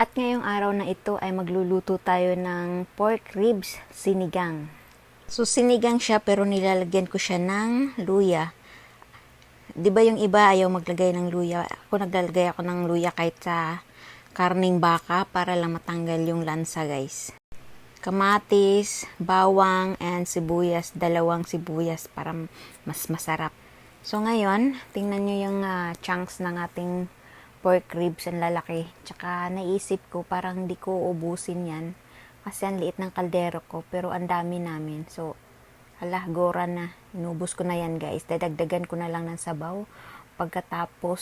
At ngayong araw na ito ay magluluto tayo ng pork ribs sinigang. So sinigang siya pero nilalagyan ko siya ng luya. 'Di ba yung iba ayaw maglagay ng luya? Ako naglalagay ako ng luya kahit sa karning baka para lang matanggal yung lansa, guys. Kamatis, bawang, and sibuyas. Dalawang sibuyas para mas masarap. So ngayon, tingnan nyo yung ah, chunks ng ating pork ribs ang lalaki. Tsaka naisip ko parang hindi ko ubusin yan. Kasi ang liit ng kaldero ko pero ang dami namin. So, hala, gora na. Inubos ko na yan guys. Dadagdagan ko na lang ng sabaw. Pagkatapos,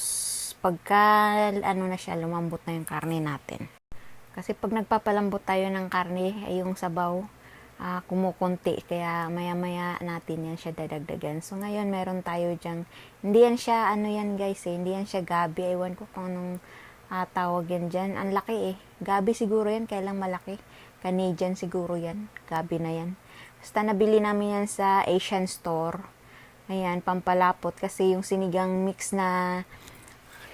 pagka ano na siya, lumambot na yung karne natin. Kasi pag nagpapalambot tayo ng karne, ay yung sabaw, ah, kumukunti. Kaya maya-maya natin yan siya dadagdagan. So ngayon, meron tayo dyang, hindi yan siya, ano yan guys eh, hindi yan siya gabi. Ewan ko kung anong ah, tawag yan dyan. Ang laki eh. Gabi siguro yan, kailang malaki. Canadian siguro yan. Gabi na yan. Basta nabili namin yan sa Asian store. Ayan, pampalapot. Kasi yung sinigang mix na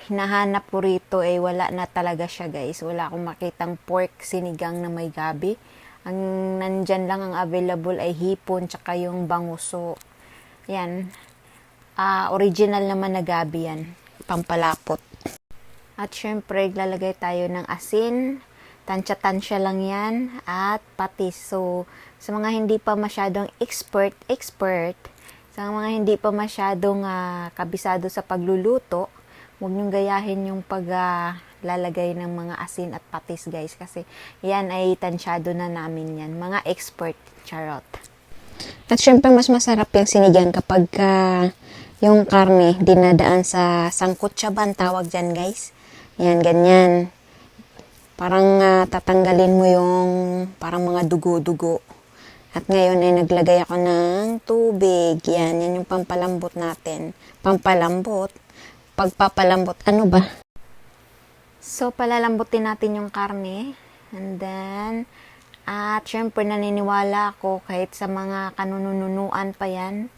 hinahanap ko rito eh wala na talaga siya guys. Wala akong makitang pork sinigang na may gabi. Ang nandyan lang ang available ay hipon tsaka yung banguso. Yan. Ah, original naman na gabi yan. Pampalapot. At syempre, lalagay tayo ng asin. Tansya-tansya lang yan. At patis. So, sa mga hindi pa masyadong expert, expert, sa mga hindi pa masyadong ah, kabisado sa pagluluto, huwag niyong gayahin yung pag ah, lalagay ng mga asin at patis guys kasi yan ay tansyado na namin yan mga expert charot at syempre mas masarap yung sinigang kapag ah, yung karne dinadaan sa sangkot siya ba ang tawag dyan guys yan ganyan parang ah, tatanggalin mo yung parang mga dugo-dugo at ngayon ay naglagay ako ng tubig. Yan, yan yung pampalambot natin. Pampalambot. Pagpapalambot, ano ba? So, palalambutin natin yung karne. And then, at syempre naniniwala ako kahit sa mga kanununuan pa yan,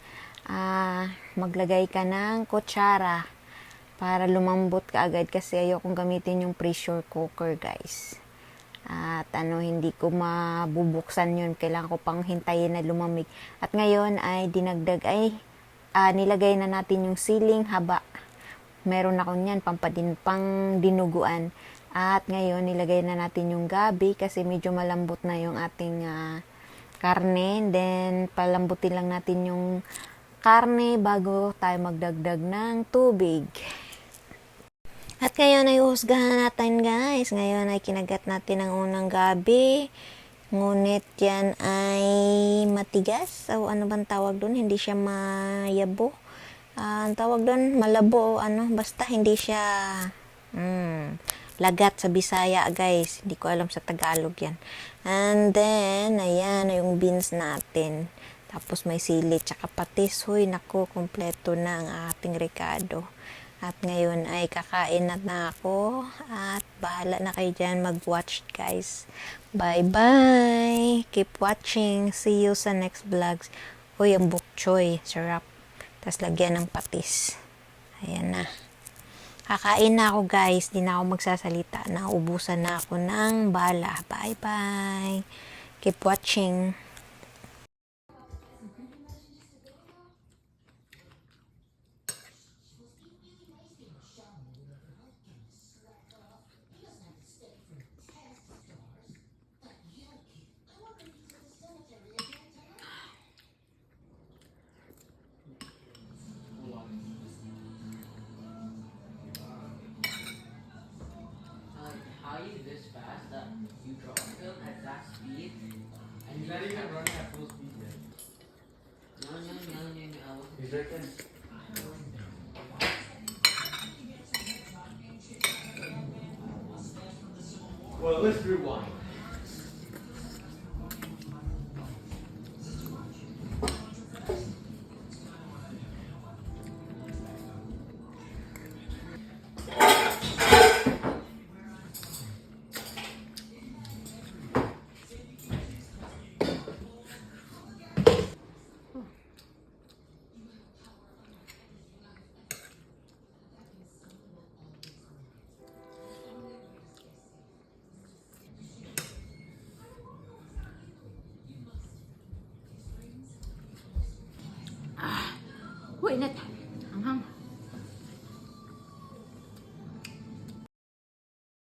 ah, maglagay ka ng kutsara para lumambot ka agad kasi ayokong gamitin yung pressure cooker guys. At ano, hindi ko mabubuksan yun. Kailangan ko pang hintayin na lumamig. At ngayon ay dinagdag, ay ah, nilagay na natin yung siling haba. Meron ako niyan, pampadin, pang dinuguan. At ngayon, nilagay na natin yung gabi kasi medyo malambot na yung ating ah, karne. Then, palambutin lang natin yung karne bago tayo magdagdag ng tubig. At ngayon ay uhusgahan natin guys. Ngayon ay kinagat natin ang unang gabi. Ngunit yan ay matigas. O ano bang tawag doon? Hindi siya mayabo. Ah, ang tawag doon, malabo ano. Basta hindi siya mm, lagat sa Bisaya guys. Hindi ko alam sa Tagalog yan. And then, ayan yung beans natin. Tapos may sili, tsaka patis. Huy, naku, kompleto na ang ating rekado. At ngayon ay kakain na, na ako. At bahala na kayo dyan mag-watch guys. Bye-bye! Keep watching. See you sa next vlogs. Uy, ang bok choy. Sarap. Tapos lagyan ng patis. Ayan na. Kakain na ako guys. Di na ako magsasalita. Naubusan na ako ng bala. Bye-bye! Keep watching. That you film at that speed and you Not even running at full speed yet. No, no, no, no, no. He's there. Well, let's rewind. કોઈ નથી